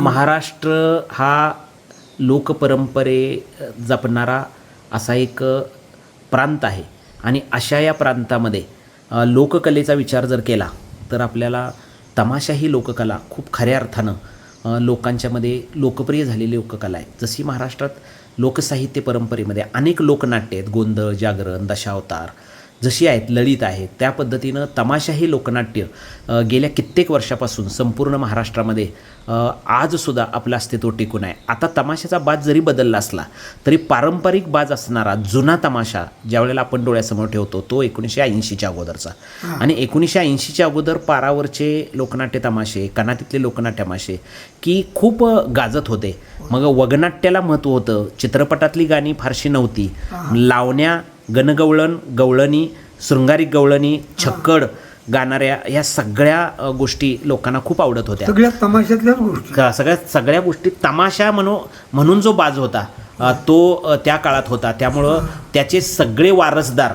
महाराष्ट्र हा लोकपरंपरे जपणारा असा एक प्रांत आहे. आणि अशा या प्रांतामध्ये लोककलेचा विचार जर केला तर आपल्याला तमाशा ही लोककला खूप खऱ्या अर्थानं लोकांच्यामध्ये लोकप्रिय झालेली लोककला आहे. जशी महाराष्ट्रात लोकसाहित्य परंपरेमध्ये अनेक लोकनाट्य आहेत गोंधळ जागरण दशावतार जशी आहेत ललित आहेत त्या पद्धतीनं तमाशा ही लोकनाट्य गेल्या कित्येक वर्षापासून संपूर्ण महाराष्ट्रामध्ये आजसुद्धा आपलं अस्तित्व टिकून आहे. आता तमाशाचा बाज जरी बदलला असला तरी पारंपरिक बाज असणारा जुना तमाशा ज्या वेळेला आपण डोळ्यासमोर ठेवतो तो एकोणीसशे ऐंशीच्या अगोदरचा. आणि एकोणीसशे ऐंशीच्या अगोदर पारावरचे लोकनाट्य तमाशे कनातीतले लोकनाट्य तमाशे की खूप गाजत होते. मग वगनाट्याला महत्त्व होतं. चित्रपटातली गाणी फारशी नव्हती. लावण्या गणगवळण गवळणी शृंगारिक गवळणी छक्कड गाणाऱ्या ह्या सगळ्या गोष्टी लोकांना खूप आवडत होत्या. सगळ्या तमाशातल्याच गोष्टी. सगळ्या सगळ्या गोष्टी तमाशा म्हणू म्हणून जो बाज होता तो त्या काळात होता. त्यामुळं त्याचे सगळे वारसदार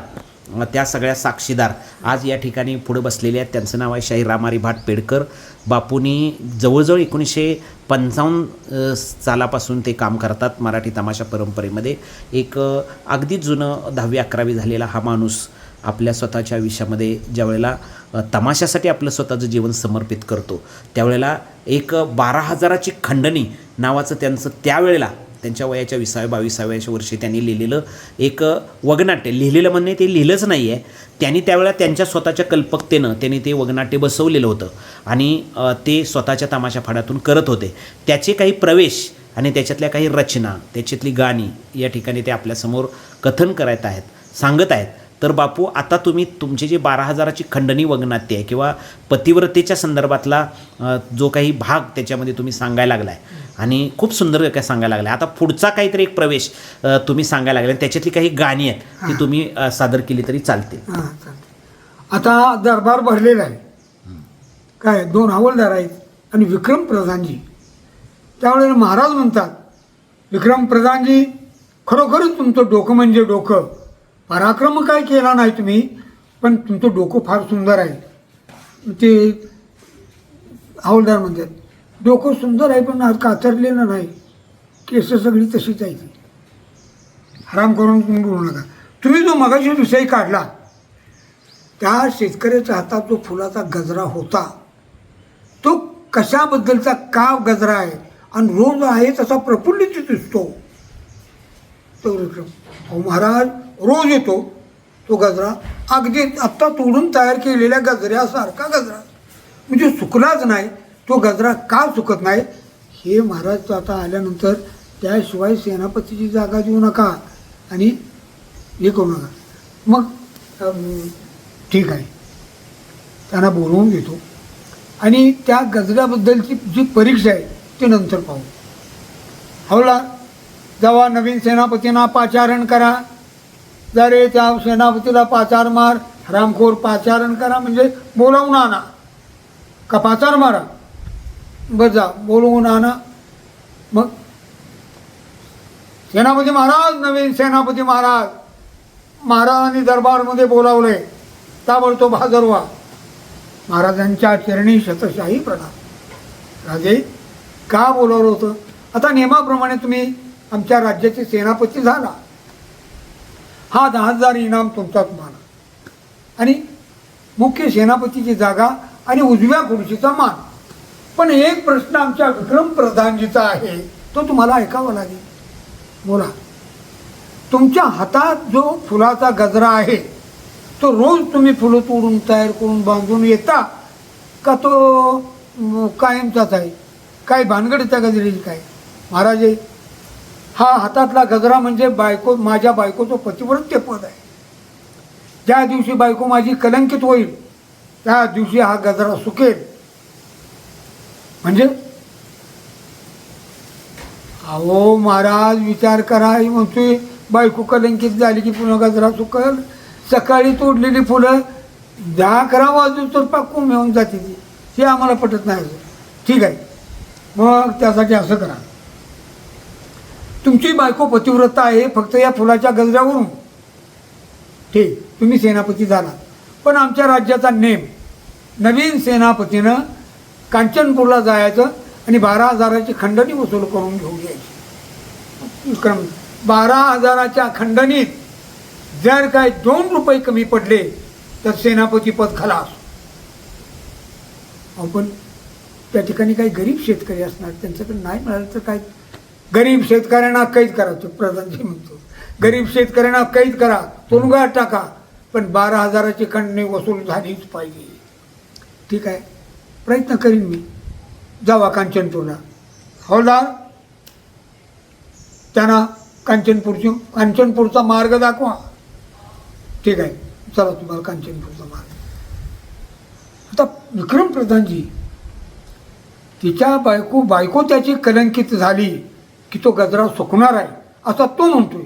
त्या सगळ्या साक्षीदार आज या ठिकाणी पुढं बसलेले आहेत. त्यांचं नाव आहे शाही रामारी भाट पेडकर. बापूंनी जवळजवळ एकोणीसशे पंचावन्न सालापासून ते काम करतात मराठी तमाशा परंपरेमध्ये. एक अगदी जुनं दहावी अकरावी झालेला हा माणूस आपल्या स्वतःच्या आयुष्यामध्ये ज्या वेळेला तमाशासाठी आपलं स्वतःचं जीवन समर्पित करतो त्यावेळेला एक बारा हजाराची खंडणी नावाचं त्यांचं त्यावेळेला त्यांच्या वयाच्या विसाव्या बावीसाव्याच्या वर्षी त्यांनी लिहिलेलं एक वगनाट्य. लिहिलेलं म्हणणे ते लिहिलंच नाही आहे त्यांनी त्यावेळेला त्यांच्या स्वतःच्या कल्पकतेनं त्यांनी ते वगनाट्य बसवलेलं होतं आणि ते स्वतःच्या तमाशा फाड्यातून करत होते. त्याचे काही प्रवेश आणि त्याच्यातल्या काही रचना त्याच्यातली गाणी या ठिकाणी ते आपल्यासमोर कथन करायत आहेत सांगत आहेत. तर बापू आता तुम्ही तुमचे जे बारा हजाराची खंडणी वगनाट्य आहे किंवा पतिव्रतेच्या संदर्भातला जो काही भाग त्याच्यामध्ये तुम्ही सांगायला लागलाय आणि खूप सुंदर काय सांगायला लागलाय आता पुढचा काहीतरी एक प्रवेश तुम्ही सांगायला लागलाय त्याच्यातली काही गाणी आहेत ती तुम्ही सादर केली तरी चालते हां. आता दरबार भरलेला आहे. काय दोन हवालदार आहेत आणि विक्रम प्रधानजी. त्यावेळेला महाराज म्हणतात विक्रम प्रधानजी खरोखरच तुमचं डोकं म्हणजे डोकं. पराक्रम काय केला नाही तुम्ही पण तुमचं डोकं फार सुंदर आहे. ते हवालदार म्हणतात डोकं सुंदर आहे पण आज कातरलेलं नाही. केस सगळी तशीच आहे ती. आराम करून तुम्ही बोलू नका. तुम्ही जो मगाशी विषय काढला त्या शेतकऱ्याच्या हातात जो फुलाचा गजरा होता. तो कशाबद्दलचा का गजरा आहे? आणि रोज आहे तसा प्रफुल्लित दिसतो. तो महाराज रोज येतो. तो गजरा अगदी आत्ता तोडून तयार केलेल्या गजऱ्यासारखा गजरा. म्हणजे सुकलाच नाही. तो गजरा का चुकत नाही? हे महाराज आता आल्यानंतर त्याशिवाय सेनापतीची जागा देऊ नका आणि हे करू नका. मग ठीक आहे. त्यांना बोलवून घेतो. आणि त्या गजऱ्याबद्दलची जी परीक्षा आहे ती नंतर पाहू. हवला जेव्हा नवीन सेनापतींना पाचारण करा. जरे त्या सेनापतीला पाचार मार. रामखोर पाचारण करा. म्हणजे बोलावून आणा. का पाचार मारा. बजा जा बोलवून आणा. मग सेनापती महाराज नवीन सेनापती महाराज महाराजांनी दरबारमध्ये बोलावले ताबडतोब हजर व्हा. महाराजांच्या चरणी शतशाही प्रणाम. राजे का बोलावलं होतं? आता नियमाप्रमाणे तुम्ही आमच्या राज्याचे सेनापती झाला. हा दहा हजार इनाम तुमचाच माना. आणि मुख्य सेनापतीची जागा आणि उजव्या खुर्चीचा मान. पण एक प्रश्न आमच्या विक्रम प्रधानजीचा आहे. तो तुम्हाला ऐकावा लागेल. बोला. तुमच्या हातात जो फुलाचा गजरा आहे तो रोज तुम्ही फुलं तोडून तयार करून बांधून येता का तो कायमचाच आहे? काय भानगड त्या गजरेची काय? महाराज हा हातातला गजरा म्हणजे बायको माझ्या बायकोचं पतिव्रत्य पद आहे. ज्या दिवशी बायको माझी कलंकित होईल त्या दिवशी हा गजरा सुकेल. म्हणजे? अहो महाराज विचार करा. ही म्हणतोय बायको कलंकित झाली की पुन्हा गजरा सुकल. सकाळी तोडलेली फुलं दहा अकरा वाजून तर पाकून मिळून जाते ती. हे आम्हाला पटत नाही. ठीक आहे. मग त्यासाठी असं करा. तुमची बायको पतिव्रत आहे फक्त या फुलाच्या गजऱ्यावरून. ठीक. तुम्ही सेनापती झाला. पण आमच्या राज्याचा नेम. नवीन सेनापतीनं कांचनपूरला जायचं आणि बारा हजाराची खंडणी वसूल करून घेऊन यायची. क्रम बारा हजाराच्या खंडणीत जर काय दोन रुपये कमी पडले तर सेनापती पद खलास. अहो, पण त्या ठिकाणी काही गरीब शेतकरी असणार त्यांच्याकडे नाही मिळालं तर काय? गरीब शेतकऱ्यांना कैद करा तो प्रधानजी म्हणतो. गरीब शेतकऱ्यांना कैद करा तुरुंगात टाका पण बारा हजाराची खंडणी वसूल झालीच पाहिजे. ठीक आहे? प्रयत्न करीन मी. जावा कांचनपूरला. हो हौलदार त्यांना कांचनपूरची कांचनपूरचा मार्ग दाखवा. ठीक आहे. चला तुम्हाला कांचनपूरचा मार्ग. आता विक्रम प्रधानजी तिच्या बायको बायको त्याची कलंकित झाली की तो गजरा सुकणार आहे असा तो म्हणतोय.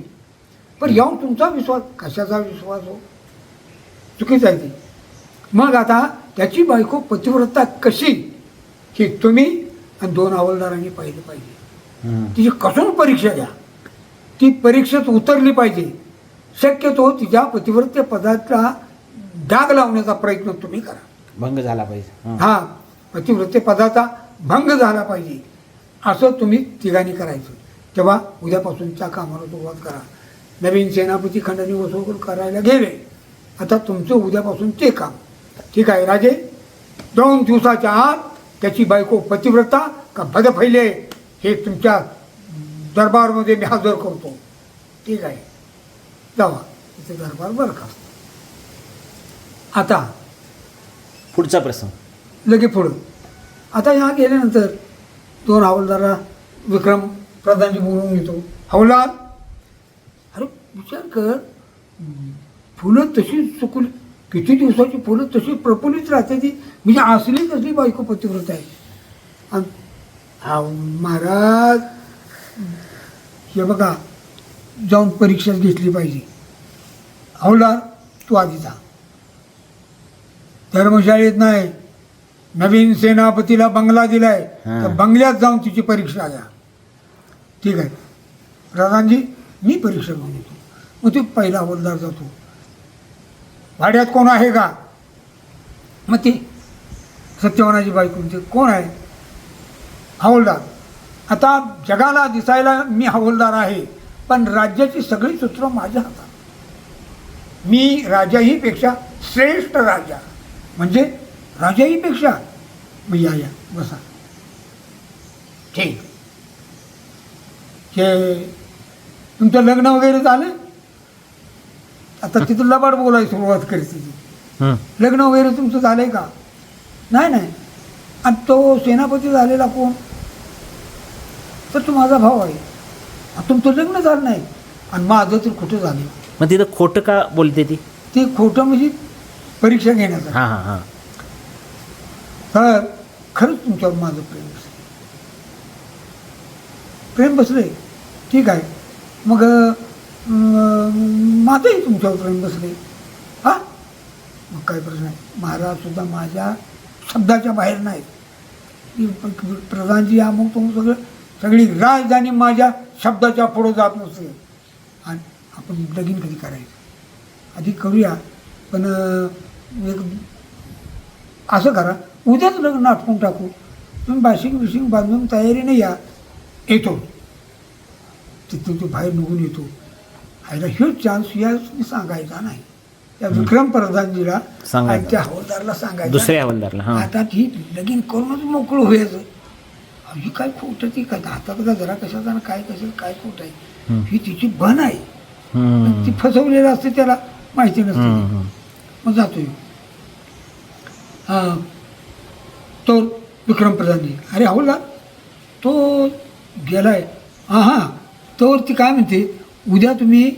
पण यावर तुमचा विश्वास कशाचा विश्वास हो? चुकीचा आहे ती. मग आता त्याची बायको पतिव्रता कशी हे तुम्ही आणि दोन हवालदारांनी पाहिलं पाहिजे. तिची कसून परीक्षा घ्या. ती परीक्षेत उतरली पाहिजे. शक्यतो तिच्या पतिव्रत्य पदाचा डाग लावण्याचा प्रयत्न तुम्ही करा. भंग झाला पाहिजे. हं. पतिव्रत्य पदाचा भंग झाला पाहिजे. असं तुम्ही तिघांनी करायचं. तेव्हा उद्यापासूनच्या कामाला सुरुवात करा. नवीन सेनापती खंडणी वसूल करायला गेले आता तुमचं उद्यापासून ते काम. ठीक आहे राजे? दोन दिवसाच्या आत त्याची बायको पतिव्रता का भद फैले हे तुमच्या दरबारमध्ये मी हजर करतो. ठीक आहे. जावा इथे दरबार बरं का? आता. पुढचा प्रसंग. लगे पुढं. आता ह्या गेल्यानंतर दोन हवालदारा विक्रम प्रधानजी बोलवून घेतो. हवलदार अरे विचार कर. फुलं तशीच चुकली किती दिवसाची फुलं तशी प्रफुल्लित राहते ती. म्हणजे असली तसली बायको पतिव्रत आहे. आणि हा महाराज हे बघा जाऊन परीक्षाच घेतली पाहिजे. हवलदार तू आधी जा. धर्मशाळेत नाही. नवीन सेनापतीला बंगला दिलाय. तर बंगल्यात जाऊन तिची परीक्षा घ्या ठीक आहे. प्रधानजी मी परीक्षा घेऊन येतो. मग ते पहिला हवालदार जातो. भाड्यात कोण आहे का? मग ते सत्यवानाची बायको म्हणते कोण आहे? हवलदार. आता जगाला दिसायला मी हवलदार आहे पण राज्याची सगळी सूत्र माझ्या हातात. मी राजाहीपेक्षा श्रेष्ठ राजा. म्हणजे राजाहीपेक्षा. मग या या बसा. ठीक. हे तुमचं लग्न वगैरे झालं? आता तिथं लबाड बोलायला सुरुवात करते ती. लग्न वगैरे तुमचं झालंय का? नाही नाही. आणि तो सेनापती झालेला कोण? तर तो माझा भाऊ आहे. तुमचं लग्न झालं नाही. आणि माझं तर कुठं झालं. मग तिथं खोटं का बोलते ती? ते खोटं म्हणजे परीक्षा घेण्याचं. हां हां हां. तर खरंच तुमच्यावर माझं प्रेम बसलं प्रेम बसले ठीक आहे. मग माझंही तुमच्यावर प्रेम बसले. हा? मग काय प्रश्न नाही महाराजसुद्धा माझ्या शब्दाच्या बाहेर नाहीत. प्रधानजी अमुक तुम्ही सगळं सगळी राजधानी माझ्या शब्दाच्या पुढं जात नसते. आणि आपण लगीन कधी करायचं? आधी करूया पण एक असं करा उद्याच लग्न आटकून टाकू. तुम्ही बाशिंग बिशिंग बांधून तयारीने या. येतो. तिथून तो बाहेर निघून येतो. आयला ह्यो चान्स या सांगायचा नाही. त्या विक्रम प्रधानजीला सांगायचा. आणि त्या हवालदारला सांगायचं. दुसऱ्या हवालदारला हां. आता ती लगीन करूनच मोकळं व्हायचं. ही काय खोटं ती काय हातात का जरा कशाचा आणि काय कसं काय खोट आहे? हं. ही तिची बन आहे. हं. ती फसवलेलं असते त्याला माहिती हं, नसते हं. मग जातो ह्यो. हा. तो विक्रम प्रधानजी अरे हवला तो गेलाय. हां हां. तोवर ती काय म्हणते? उद्या तुम्ही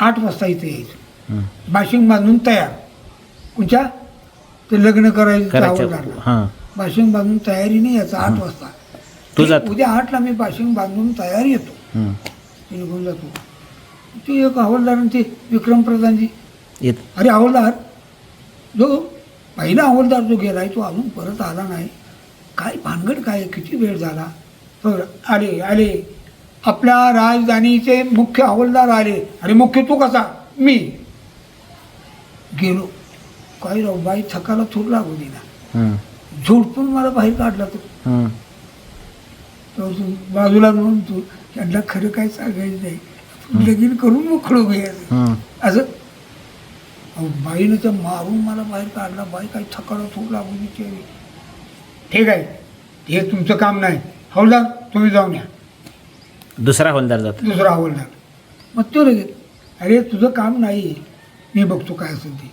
आठ वाजता इथे यायचं हं. बाशिंग बांधून तयार. कोणच्या? ते लग्न करायचं हां. बाशिंग बांधून तयारीने यायचं आठ वाजता. उद्या आठला मी बाशिंग बांधून तयार येतो. हं. निघून जातो. ते एक हवालदार आणि ते विक्रम प्रधानजी. येत. अरे हवालदार. जो पहिला हवालदार जो गेलाय तो अजून परत आला नाही. काय भानगड काय? किती वेळ झाला? तर आले आले. आपल्या राजधानीचे मुख्य हवालदार आले. अरे मुख्य तू कसा? मी. गेलो. काय राव बाई थकाला थोड लागू दिला. झोडपून मला बाहेर काढला तो. बाजूला म्हणून तू त्यांना खरं काय सांगायचं नाही. लगीन करून मोकळं घ्यायचं हं. असं. अहो बाईनं तर मारून मला बाहेर काढला. बाई काही थकाडं थोड लागून विचारी ठीक आहे. हे तुमचं काम नाही. हवलदार तुम्ही जाऊन या. दुसरा हवलदार जातो. दुसरा हवलदार मग तो लगेच अरे तुझं काम नाही मी बघतो काय असेल ते.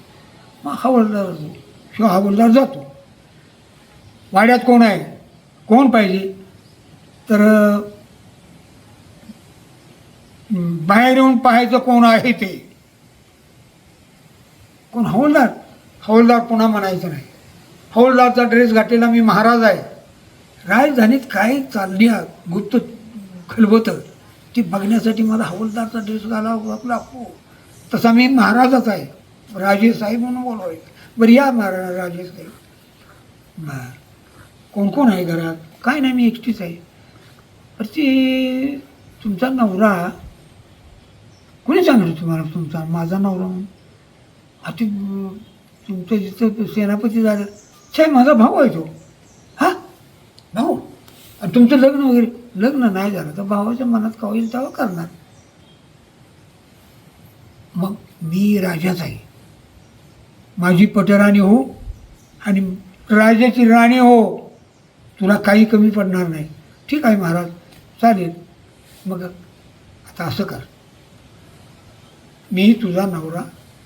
मग हवलदार किंवा हवलदार जातो. वाड्यात कोण आहे? कोण पाहिजे? तर बाहेर येऊन पाहायचं कोण आहे ते. कोण? हवलदार हवलदार पुन्हा म्हणायचं नाही. हवलदारचा ड्रेस घातलेला मी महाराज आहे. राजधानीत काय चालली आहे, गुप्त खलबत. ती बघण्यासाठी मला हवलदारचा ड्रेस घालावा लागतो हो. तसा मी महाराजच आहे. राजे साहेब म्हणून बोलवायचं. बरं या महाराज राजे साहेब बर. कोण कोण आहे घरात? काय नाही मी एकटीच आहे. तर ती तुमचा नवरा कोणी सांगितलं तुम्हाला तुमचा? माझा नवरा म्हणून? अति तुमचं जिथं सेनापती झालं. छे माझा भाऊ आहे तो. तुमचं लग्न वगैरे लग्न नाही झालं तर भावाच्या मनात का होईल तेव्हा करणार. मग मी राजाच आहे माझी पटराणी हो आणि राजाची राणी हो. तुला काही कमी पडणार नाही. ठीक आहे महाराज चालेल. मग आता असं कर. मी तुझा नवरा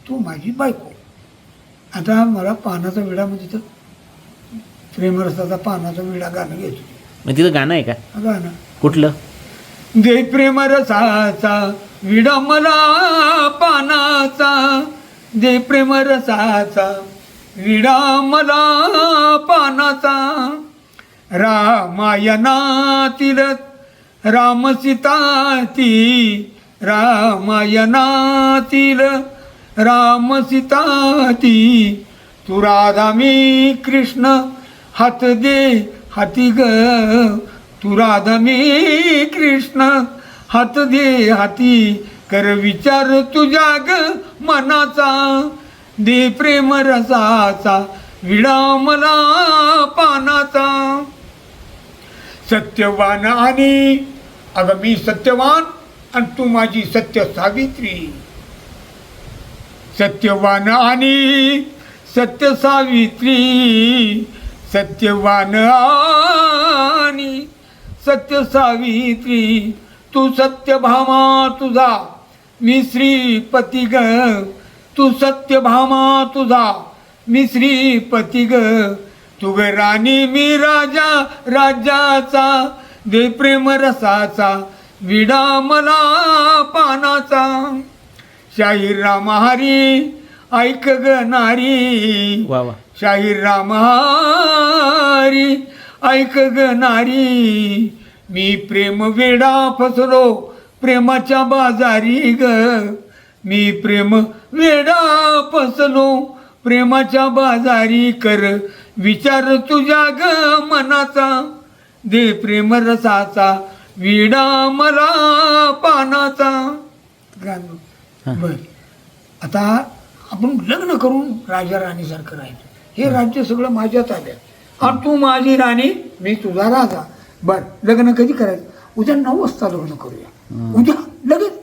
तू माझी बायको. आता मला पानाचा विडा म्हणजे तर प्रेमरसाचा पानाचा विडा गाणं घ्यायचं मग तिथं गाणं आहे का? गाणं. कुठलं? दे प्रेम रसाचा विडा मला पानाचा. दे प्रेम रसाचा विडा मला पानाचा. रामायणातील रामसीताती रामायणातील रामसीताती तू राधा मी कृष्ण हात दे हाती ग तू राधा मी कृष्ण. हात दे हाती कर विचार तुझ्या ग मनाचा. दे प्रेम रसाचा विडा मला पानाचा. सत्यवान आणि अगं मी सत्यवान आणि तू माझी सत्य सावित्री. सत्यवान आणि सत्य सावित्री. सत्यवान आणि सत्य सावित्री तू सत्यभामा तुझा. मी श्रीपती ग तू सत्यभामा तुझा. मी श्रीपती ग तू ग राणी मी राजा राज्याचा दे प्रेम रसाचा विडा मला पानाचा. शाहीर रामहारी ऐक ग नारी. वा वा. शाहीर राम हरी ऐक ग नारी मी प्रेम वेडा फसलो प्रेमाच्या बाजारी ग. मी प्रेम वेडा फसलो प्रेमाच्या बाजारी कर. विचार तुझ्या ग मनाचा दे प्रेम रसाचा विडा मला पानाचा. गाणं. बर. आता आपण लग्न करून राजा राणीसारखं राहायचं हे राज्य सगळं माझ्यात आलं आणि तू माझी राणी मी तुझा राजा. बर लग्न कधी करायचं? उद्या नऊ वाजता लग्न करूया. उद्या लगेच.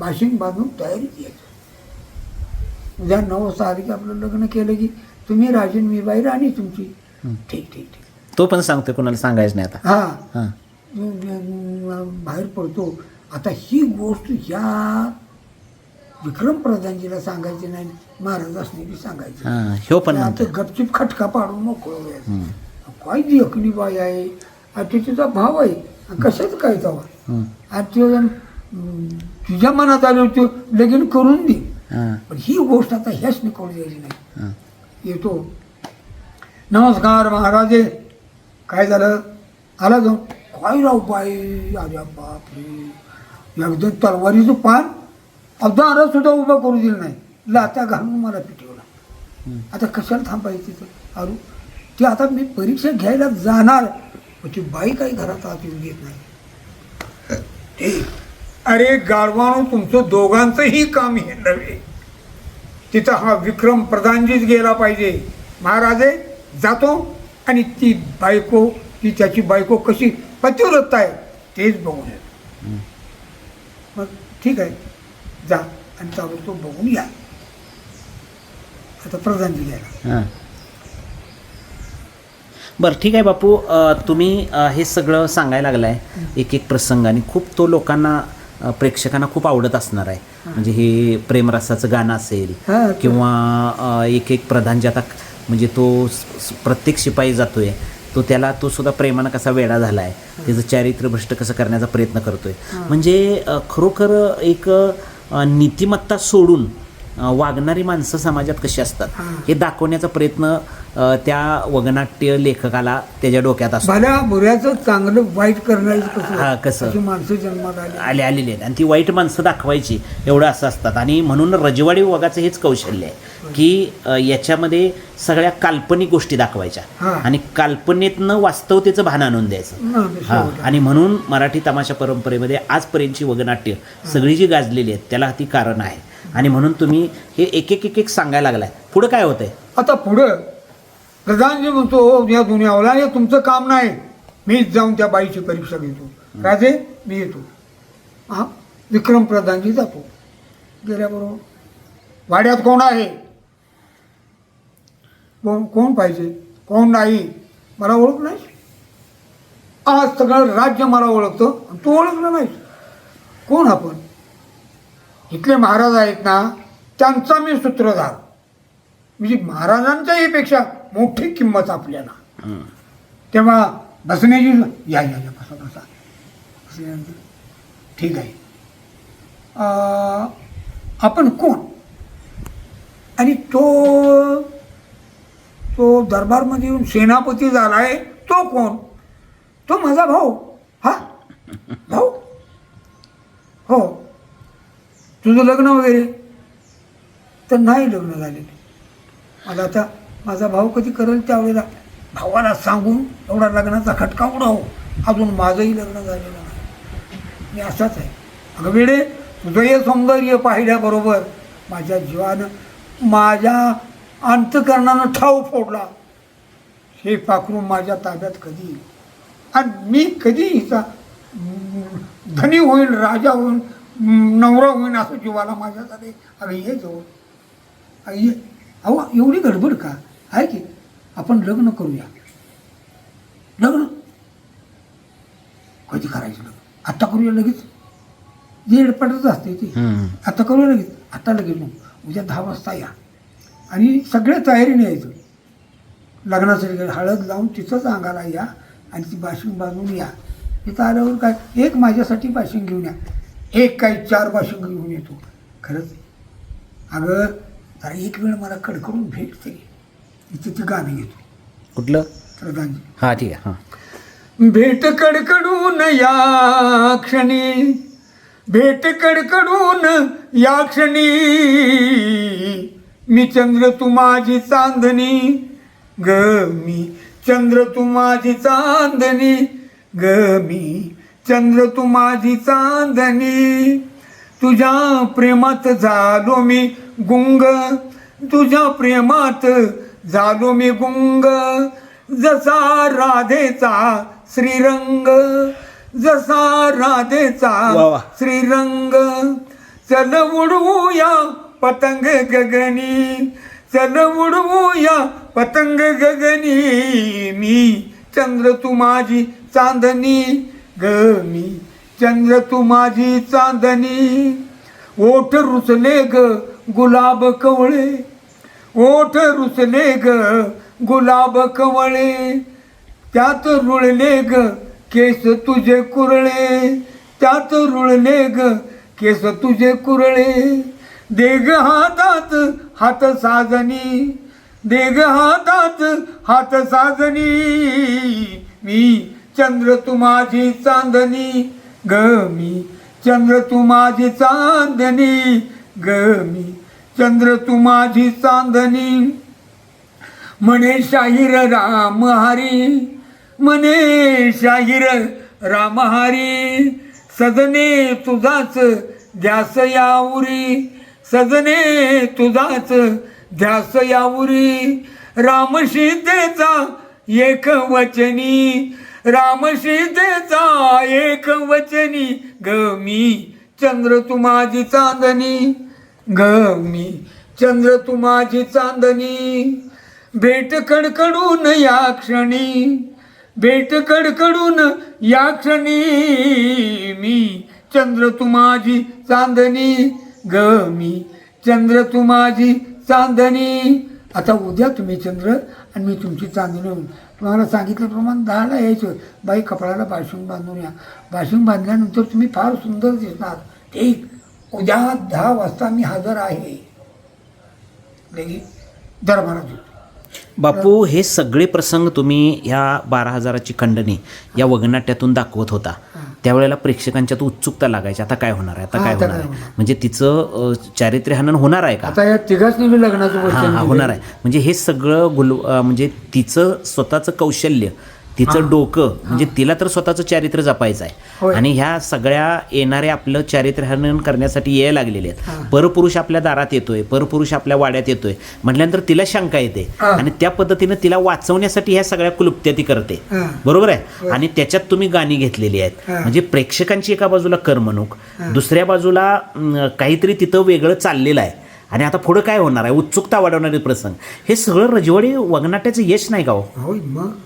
भाषण बांधून तयारीत यायचं. उद्या नऊ वाजता आली की आपलं लग्न केलं की तुम्ही राजन मी बाई राणी तुमची. ठीक ठीक ठीक. तो पण सांगतोय कोणाला सांगायचं नाही आता. हां. हां. बाहेर पडतो. आता ही गोष्ट या विक्रम प्रधानजीला सांगायची नाही महाराज असणे सांगायची. हां ह्यो पण आता गपचिप खटका पाडून मोकळं व्हायचं. काय जी अकली बाई आहे आणि ते तुझा भाव आहे. आणि कशाचं काय तेव्हा हं. आणि तो जण, अं, तुझ्या मनात आलो तो लगीन करून दे. हां. पण ही गोष्ट आता ह्याच निकोळ द्यायची नाही. हां. येतो. नमस्कार महाराजे. काय झालं? आला जाऊन. काय राव बाई अरे बापरे. एकदम तलवारीचं पान अवधारा सुद्धा उभा करू दिलं नाही. लाता घालून मला पिटवला आता कशाला थांबायचं तिथं अरू ती आता मी परीक्षा घ्यायला जाणार ती बाई काही घरात आत येऊ देत नाही. ते अरे गाडवानो तुमचं दोघांचंही काम हे नव्हे. तिथं हा विक्रम प्रधानजीच गेला पाहिजे. महाराजे जातो. आणि ती बायको ती त्याची बायको कशी पतिव्रत आहे तेच बघून येतो. मग ठीक आहे. जा आणि ताबडतोब बघून या. आता प्रधानजी घ्यायला हां. बरं ठीक आहे बापू. अ, तुम्ही अ, हे सगळं सांगायला लागलाय. एक एक प्रसंग आणि खूप तो लोकांना अ, प्रेक्षकांना खूप आवडत असणार आहे. म्हणजे हे प्रेमरसाचं गाणं असेल हां, ते- किंवा अ, एक एक प्रधान जे आता म्हणजे तो स- स- प्रत्येक शिपाई जातोय तो त्याला तो सुद्धा प्रेमानं कसा वेडा झाला आहे त्याचं चारित्र्य भ्रष्ट कसं करण्याचा प्रयत्न करतोय. म्हणजे अ, खरोखर एक अ, नीतिमत्ता सोडून वागणारी माणसं समाजात कशी असतात? हां. दाखवण्याचा प्रयत्न त्या वगनाट्य लेखकाला त्याच्या डोक्यात असतो. भल्या बुऱ्याचं चांगलं वाईट करणारी हा, कसं? अशी माणसं जन्मात आली. आले आलेले आहेत. आणि ती वाईट माणसं दाखवायची एवढं असं असतात. आणि म्हणून रजवाडी वगाचं हेच कौशल्य आहे की याच्यामध्ये सगळ्या काल्पनिक गोष्टी दाखवायच्या. आणि काल्पनिकनं वास्तवतेचं भान आणून द्यायचं. हा. आणि म्हणून मराठी तमाशा परंपरेमध्ये आजपर्यंतची वगनाट्य सगळी जी गाजलेली आहेत त्याला ती कारण आहे. आणि म्हणून तुम्ही हे एक एक एक एक सांगायला लागलाय. पुढं काय होतंय? आता पुढं प्रधानजी म्हणतो "हो, या दुनियावला हे तुमचं काम नाही. मीच जाऊन त्या बाईची परीक्षा घेतो. राजे मी येतो. हा? विक्रम प्रधानजी जातो. गेल्याबरोबर. वाड्यात कोण आहे? कोण कोण पाहिजे? कोण नाही? मला ओळख नाही. आज सगळं राज्य मला ओळखतं. तू ओळखलं नाही कोण आपण? इथले महाराज आहेत ना त्यांचा मी सूत्रधार. म्हणजे महाराजांच्याही पेक्षा मोठी किंमत आपल्याला. तेव्हा बसण्याची या या या बसा बसा. ठीक आहे. आपण कोण? आणि तो तो दरबारमध्ये येऊन सेनापती झालाय तो कोण? तो माझा भाऊ. हा? भाऊ? हो. तुझं लग्न वगैरे? तर नाही लग्न झालेले. मला आता माझा भाऊ कधी करेल त्यावेळेला? भावाला सांगून एवढा लग्नाचा खटका उडाव. अजून माझंही लग्न झालेलं नाही. मी असाच आहे. अगं वेडे तुझं हे सौंदर्य पाहिल्याबरोबर माझ्या जीवानं माझ्या अंतकरणानं ठाव फोडला. हे पाखरू माझ्या ताब्यात कधी येईल? आणि मी कधी हिचा धनी होईल राजा होईल नवरा होईल असं जीवाला माझ्या झाले अगं ये जवळ अगं ये. अहो एवढी गडबड का? आहे की? आपण लग्न करूया. लग्न? कधी करायचं लग्न? आत्ता करूया लगेच. येडपटच असते ती. आता करूया लगेच. आता लगेच नको उद्या दहा वाजता या. आणि सगळे तयारीने यायचं. लग्नासाठी हळद लावून तिथंच अंगाला या आणि ती बाशिंग बांधून या. तिथं आल्यावर काय? एक माझ्यासाठी बाशिंग घेऊन या. एक काही चार बाशिंग घेऊन येतो. खरंच? अगं जरा एक वेळ मला कडकडून भेटते इथे ती गाणं घेतो. कुठलं? प्रधानजी. हां ठीक आहे हां. भेट कडकडून या क्षणी भेट कडकडून या क्षणी मी चंद्र तू माझी चांदणी ग मी चंद्र तू माझी चांदणी ग मी चंद्र तू माझी चांदणी. तुझ्या प्रेमात झालो मी गुंग. तुझ्या प्रेमात झालो मी गुंग. जसा राधेचा श्रीरंग जसा राधेचा. श्रीरंग. चल उडवूया पतंग गगनी. चल उडवूया पतंग गगनी. मी चंद्र तू माझी चांदणी. ग मी चंद्र तू माझी चांदणी ओठ रुचले ग गुलाब कवळे. ओठ रुचले ग गुलाब कवळे. त्यात रुळले ग केस तुझे कुरळे. त्यात रुळले ग केस तुझे कुरळे. देग हातात हात साजनी. देग हातात हात साजनी. मी चंद्र तू माझी चांदणी ग मी. चंद्र तू माझी चांदणी ग मी. चंद्र तू माझी चांदणी. म्हणे शाहीर राम हरी म्हणे शाहीर राम हरी. सजने तुझाच ध्यास यावरी सजने तुझाच ध्यास यावरी. राम सीतेचा एक वचनी राम सीतेचा एक वचनी ग मी चंद्र तू माझी चांदणी ग मी चंद्र तू माझी चांदणी भेट कडकडून या क्षणी भेट कडकडून या क्षणी मी चंद्र तू माझी चांदणी ग मी चंद्र तू माझी चांदणी आता उद्या तुम्ही चंद्र आणि मी तुमची चांदणी तुम्हाला सांगितल्याप्रमाणे दहाला यायचं. बाई कपड्याला बाशिंग बांधून या. बाशिंग बांधल्यानंतर तुम्ही फार सुंदर दिसणार. ठीक उद्या दहा वाजता मी हजर आहे. लगेच दरबारात येतो. बापू हे सगळे प्रसंग तुम्ही ह्या बारा हजाराची खंडणी या वगनाट्यातून दाखवत होता. त्यावेळेला प्रेक्षकांच्यात उत्सुकता लागायची आता काय होणार आहे आता काय होणार आहे? म्हणजे तिचं अ, चारित्र्य हनन होणार आहे का? आता या लग्नाचं होणार आहे. म्हणजे हे सगळं गुल म्हणजे तिचं स्वतःचं कौशल्य तिचं डोकं म्हणजे तिला तर स्वतःचं चारित्र्य जपायचं आहे. आणि ह्या सगळ्या येणाऱ्या आपलं चारित्र्य हनन करण्यासाठी यायला लागलेले आहेत. परपुरुष आपल्या दारात येतोय परपुरुष आपल्या वाड्यात येतोय. म्हटल्यानंतर तिला शंका येते. आणि त्या पद्धतीनं तिला वाचवण्यासाठी ह्या सगळ्या क्लुप्त्या ती करते. बरोबर आहे? आणि त्याच्यात तुम्ही गाणी घेतलेली आहेत. म्हणजे प्रेक्षकांची एका बाजूला करमणूक दुसऱ्या बाजूला काहीतरी तिथं वेगळं चाललेलं आहे. आणि आता पुढं काय होणार आहे? उत्सुकता वाढवणारे प्रसंग. हे सगळं रजवाडी वगनाट्याचं यश नाही का हो?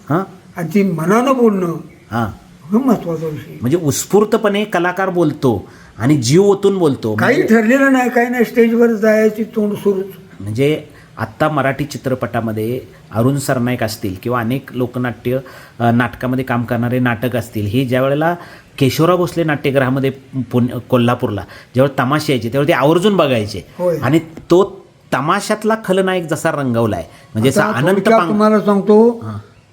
हां? आणि ती मनानं बोलणं हां. हे महत्त्वाचा विषय म्हणजे उत्स्फूर्तपणे कलाकार बोलतो आणि जीव ओतून बोलतो. काही ठरलेलं नाही काही नाही. स्टेजवर जायची तोंड सुरूच. म्हणजे आत्ता मराठी चित्रपटामध्ये अरुण सरनाईक असतील किंवा अनेक लोकनाट्य अ, नाटकामध्ये काम करणारे नाटक असतील. हे ज्या वेळेला केशवराव भोसले नाट्यगृहामध्ये पुणे कोल्हापूरला ज्यावेळेस तमाशे यायचे त्यावेळी ते आवर्जून बघायचे. होय. आणि तो तमाशातला खलनायक जसा रंगवलाय म्हणजे असा आता अनंत थोडक्यात पांग तुम्हाला सांगतो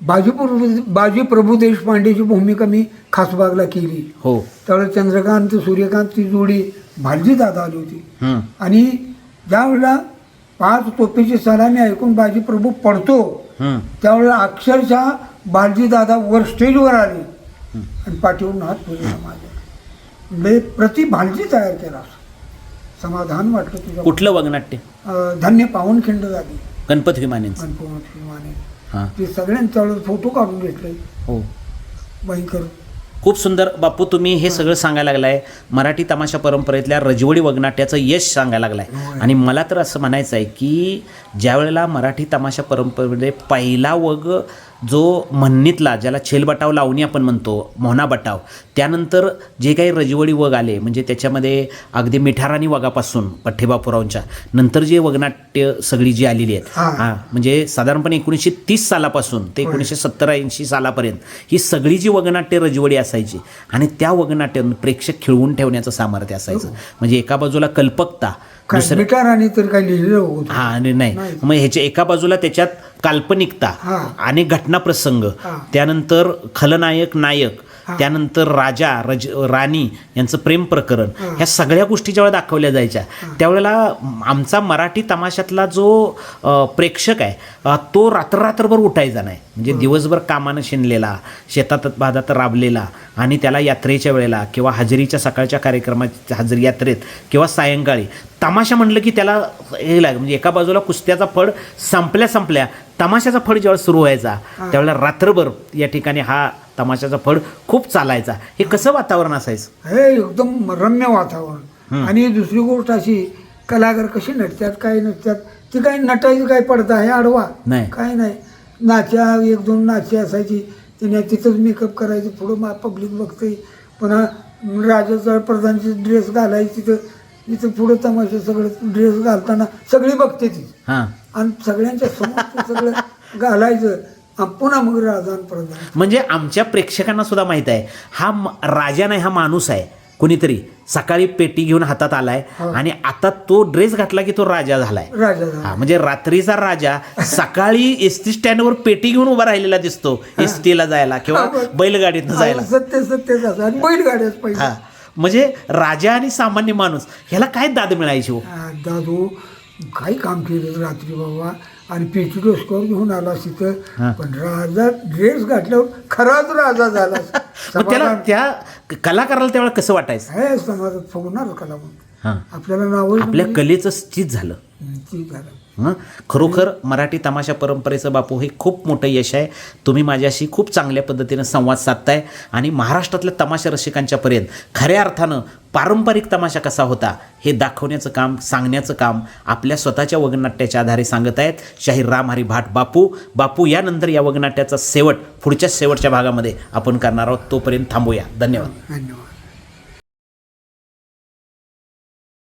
बाजी प्रभू बाजी प्रभू देशपांडेची भूमिका मी खासबागला केली. हो. त्यावेळेस चंद्रकांत सूर्यकांतची जोडी भालजी दादा आली होती. आणि ज्यावेळेला पाच तोफेची सलामी ऐकून बाजी प्रभू पडतो हं. त्यावेळेला अक्षरशः बालजी दादा वर स्टेजवर आले. आणि पाठीवरून हात फिरला माझ्या. म्हणजे प्रति भालजी तयार केला समाधान वाटलं तुझ्या कुठलं वगनाट्य? धन्य पावनखिंड झाली. गणपत विमानेंचं. माने हां. ते सगळ्यांच्या वेळेस फोटो काढून घेतले. हो. भयंकर. खूप सुंदर. बापू तुम्ही हे सगळं सांगायला लागलाय. मराठी तमाशा परंपरेतल्या रजवडी वगनाट्याचं यश सांगायला लागलाय. आणि मला तर असं म्हणायचं आहे की ज्या वेळेला मराठी तमाशा परंपरेमध्ये पहिला वग जो म्हणणीतला ज्याला छेलबटाव लावणी आपण म्हणतो मोहना बटाव त्यानंतर जे काही रजवडी वग आले म्हणजे त्याच्यामध्ये अगदी मिठाराणी वगापासून पठ्ठेबापुरावांच्या नंतर जे वगनाट्य सगळी जी आलेली आहेत. हा. हा म्हणजे साधारणपणे एकोणीसशे तीस सालापासून ते एकोणीसशे सत्तर ऐंशी सालापर्यंत ही सगळी जी वगनाट्य रजवडी असायची आणि त्या वगनाट्यातून प्रेक्षक खिळवून ठेवण्याचं सामर्थ्य असायचं. म्हणजे एका बाजूला कल्पकता काय दुसऱ्या मिटार आणि तर काही लिहिलेलं होत हा आणि नाही नाही. मग ह्याच्या एका बाजूला त्याच्यात काल्पनिकता हा. आणि घटना प्रसंग हा. त्यानंतर खलनायक नायक. त्यानंतर राजा रज राणी यांचं प्रेम प्रकरण. ह्या सगळ्या गोष्टी ज्यावेळेला दाखवल्या जायच्या त्यावेळेला आमचा मराठी तमाशातला जो प्रेक्षक आहे तो रात्र रात्रभर उठायचा नाही. म्हणजे दिवसभर कामानं शिनलेला शेतात भादात राबलेला आणि त्याला यात्रेच्या वेळेला किंवा हजेरीच्या सकाळच्या कार्यक्रमात हजेरी यात्रेत किंवा सायंकाळी तमाशा म्हणलं की त्याला हे लाग म्हणजे एका बाजूला कुस्त्याचा फड संपल्या संपल्या तमाशाचा फड जेव्हा सुरू व्हायचा त्यावेळेला रात्रभर या ठिकाणी हा तमाशाचा फड खूप चालायचा. हे कसं वातावरण असायचं? हे एकदम रम्य वातावरण. आणि दुसरी गोष्ट अशी कलाकार कशी नटतात काय नटतात ती काही नटायचं काय पडतं आहे आडवा? नाही. काय नाही. नाच्या एक दोन नाची असायची तिने तिथंच मेकअप करायचं पुढं मा पब्लिक बघते पुन्हा राजाचा प्रधानची ड्रेस घालायची तिथं इथं पुढं तमाशा सगळं ड्रेस घालताना सगळी बघते ती. हां. आणि सगळ्यांच्या समोर ते सगळं घालायचं. पुन्हा मग म्हणजे आमच्या प्रेक्षकांना सुद्धा माहीत आहे हा राजा नाही हा माणूस आहे. कोणीतरी सकाळी पेटी घेऊन हातात आलाय आणि आता तो ड्रेस घातला की तो राजा झालाय. राजा म्हणजे रात्रीचा राजा सकाळी एस टी स्टँडवर पेटी घेऊन उभा राहिलेला दिसतो एस टीला जायला किंवा बैलगाडीतनं जायला. सत्य सत्य हा म्हणजे राजा आणि सामान्य माणूस ह्याला काय दाद मिळायची हो दादू काही काम केलं रात्री बाबा. आणि पेटी डोसक्यावर घेऊन आला तिथं पण राजा ड्रेस घातल्यावर खराच राजा झाला. मग त्याला त्या कलाकाराला त्यावेळेला कसं वाटायचं? हे समाजात फुगणार कला म्हणून आपल्याला नाव आपल्या कलेचं स्थित झालं. ती झालं. खरोखर मराठी तमाशा परंपरेचं बापू हे खूप मोठं यश आहे. तुम्ही माझ्याशी खूप चांगल्या पद्धतीनं संवाद साधताय आणि महाराष्ट्रातल्या तमाशा रसिकांच्यापर्यंत खऱ्या अर्थानं पारंपरिक तमाशा कसा होता हे दाखवण्याचं काम सांगण्याचं काम आपल्या स्वतःच्या वगनाट्याच्या आधारे सांगत आहेत. शाहीर राम हरी भाट बापू. बापू यानंतर या वगनाट्याचा शेवट पुढच्या शेवटच्या भागामध्ये आपण करणार आहोत. तोपर्यंत थांबूया. धन्यवाद. धन्यवाद.